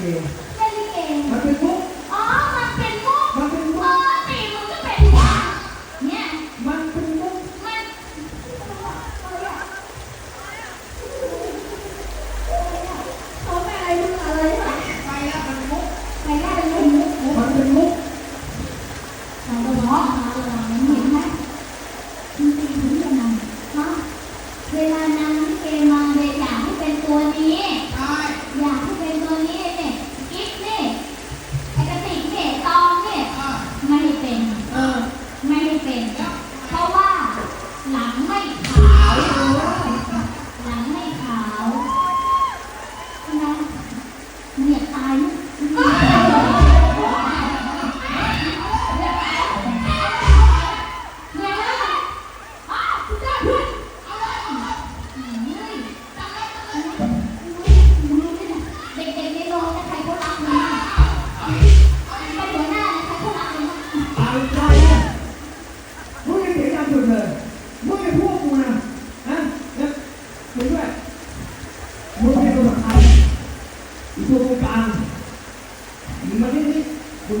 เกมเล่นลิเมันเป็นมุกอ๋อ มันเป็นมุกเป็ติมันก็เป็นมุกเนี่ย มันเป็นมุกมันเขาไม่อะไรมึงอะไรวะไปละมันมุกไปละมันมุกมันเป็นมุก มันเป็ สำคัญอีกตัวกลางมันไม่นี่คุณ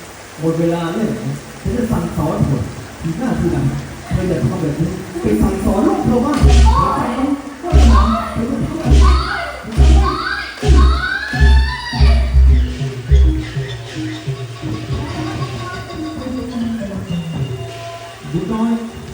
หมดเวลาเลยฉันจะสั่งสอนหมดทีหน้าทีหลังเธออย่าทำแบบนี้ไปสั่งสอนลูกเธอว่าดูน้อย